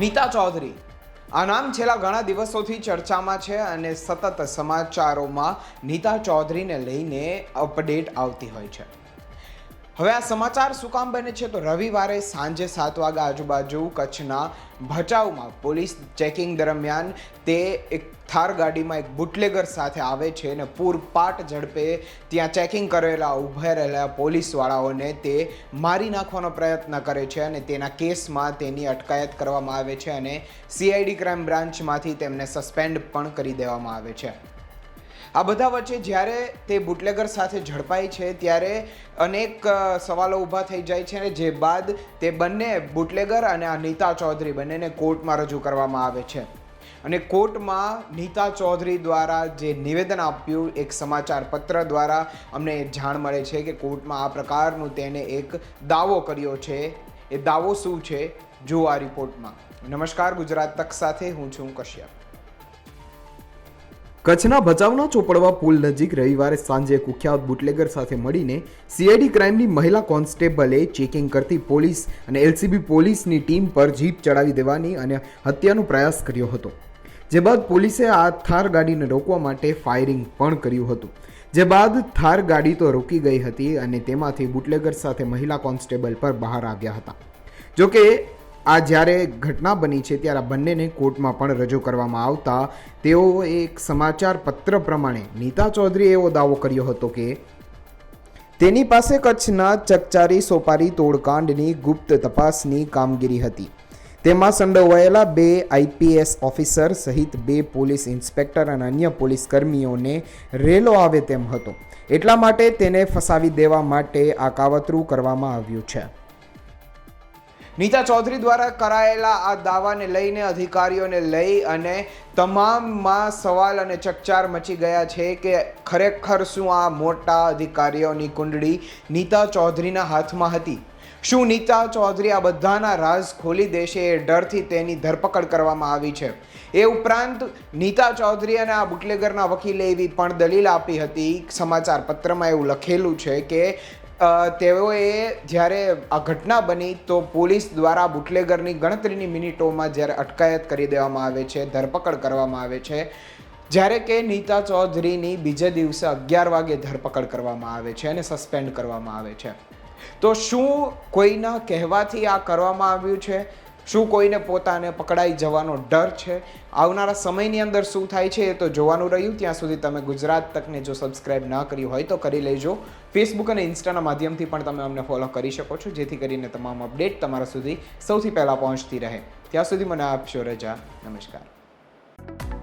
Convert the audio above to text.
નીતા ચૌધરી. આ નામ છેલ્લા ઘણા દિવસોથી ચર્ચામાં છે અને સતત સમાચારોમાં નીતા ચૌધરીને લઈને અપડેટ આવતી હોય છે. હવે આ સમાચાર શું કામ બને છે? તો રવિવારે સાંજે સાત વાગ્યા આજુબાજુ કચ્છના ભચાઉમાં પોલીસ ચેકિંગ દરમિયાન તે એક થાર ગાડીમાં એક બુટલેગર સાથે આવે છે અને પૂરપાટ ઝડપે ત્યાં ચેકિંગ કરેલા, ઊભા રહેલા પોલીસવાળાઓને તે મારી નાખવાનો પ્રયત્ન કરે છે અને તેના કેસમાં તેની અટકાયત કરવામાં આવે છે અને સીઆઈડી ક્રાઇમ બ્રાન્ચમાંથી તેમને સસ્પેન્ડ પણ કરી દેવામાં આવે છે. આ બધા વચ્ચે જ્યારે તે બુટલેગર સાથે ઝડપાય છે, ત્યારે અનેક સવાલો ઊભા થઈ જાય છે અને જે બાદ તે બંને બુટલેગર અને આ નીતા ચૌધરી બંનેને કોર્ટમાં રજૂ કરવામાં આવે છે. અને કોર્ટમાં નીતા ચૌધરી દ્વારા જે નિવેદન આપ્યું, એક સમાચાર પત્ર દ્વારા અમને જાણ મળે છે કે કોર્ટમાં આ પ્રકારનું તેને એક દાવો કર્યો છે. એ દાવો શું છે? જુઓ આ રિપોર્ટમાં. નમસ્કાર, ગુજરાત તક સાથે હું છું કશ્યપ. કચ્છના ભચાઉના ચોપડવા પુલ નજીક રવિવારે સાંજે કુખ્યાત બુટલેગર સાથે મળીને સીઆઈડી ક્રાઇમની મહિલા કોન્સ્ટેબલે ચેકિંગ કરતી પોલીસ અને એલસીબી પોલીસની ટીમ પર જીપ ચડાવી દેવાની અને હત્યાનો પ્રયાસ કર્યો હતો. જે બાદ પોલીસે આ થાર ગાડીને રોકવા માટે ફાયરિંગ પણ કર્યું હતું. જે બાદ થાર ગાડી તો રોકી ગઈ હતી અને તેમાંથી બુટલેગર સાથે મહિલા કોન્સ્ટેબલ પર બહાર આવ્યા હતા. જોકે આ જ્યારે ઘટના બની છે ત્યારે આ બંનેને કોર્ટમાં પણ રજૂ કરવામાં આવતા તેઓ એક સમાચાર પત્ર પ્રમાણે નીતા ચૌધરીએ એવો દાવો કર્યો હતો કે, તેની પાસે કચ્છના ચકચારી સોપારી તોડકાંડની ગુપ્ત તપાસની કામગીરી હતી. તેમાં સંડોવાયેલા બે આઈપીએસ ઓફિસર સહિત બે પોલીસ ઇન્સ્પેક્ટર અને અન્ય પોલીસ કર્મીઓને રેલો આવે તેમ હતો. એટલા માટે તેને ફસાવી દેવા માટે આ કાવતરું કરવામાં આવ્યું છે. નીતા ચૌધરી દ્વારા કરાયેલા આ દાવાને લઈને અધિકારીઓને લઈ અને તમામમાં સવાલ અને ચકચાર મચી ગયા છે કે ખરેખર શું આ મોટા અધિકારીઓની કુંડળી નીતા ચૌધરીના હાથમાં હતી? શું નીતા ચૌધરી આ બધાના રાઝ ખોલી દેશે એ ડરથી તેની ધરપકડ કરવામાં આવી છે? એ ઉપરાંત નીતા ચૌધરી અને આ બુટલેગરના વકીલે એવી પણ દલીલ આપી હતી, સમાચાર પત્રમાં એવું લખેલું છે કે તેઓએ જ્યારે આ ઘટના બની તો પોલીસ દ્વારા બુટલેગરની ગણતરીની મિનિટોમાં જ્યારે અટકાયત કરી દેવામાં આવે છે, ધરપકડ કરવામાં આવે છે, જ્યારે કે નીતા ચૌધરીની બીજે દિવસે અગિયાર વાગે ધરપકડ કરવામાં આવે છે અને સસ્પેન્ડ કરવામાં આવે છે. તો શું કોઈના કહેવાથી આ કરવામાં આવ્યું છે? શું કોઈને પોતાને પકડાઈ જવાનો ડર છે? આવનારા સમયની અંદર શું થાય છે એ તો જોવાનું રહ્યું. ત્યાં સુધી તમે ગુજરાત તકને જો સબસ્ક્રાઇબ ના કર્યું હોય તો કરી લેજો. ફેસબુક અને ઇન્સ્ટાના માધ્યમથી પણ તમે અમને ફોલો કરી શકો છો. જેથી કરીને તમામ અપડેટ તમારા સુધી સૌથી પહેલાં પહોંચતી રહે. ત્યાં સુધી મને આપશો રજા. નમસ્કાર.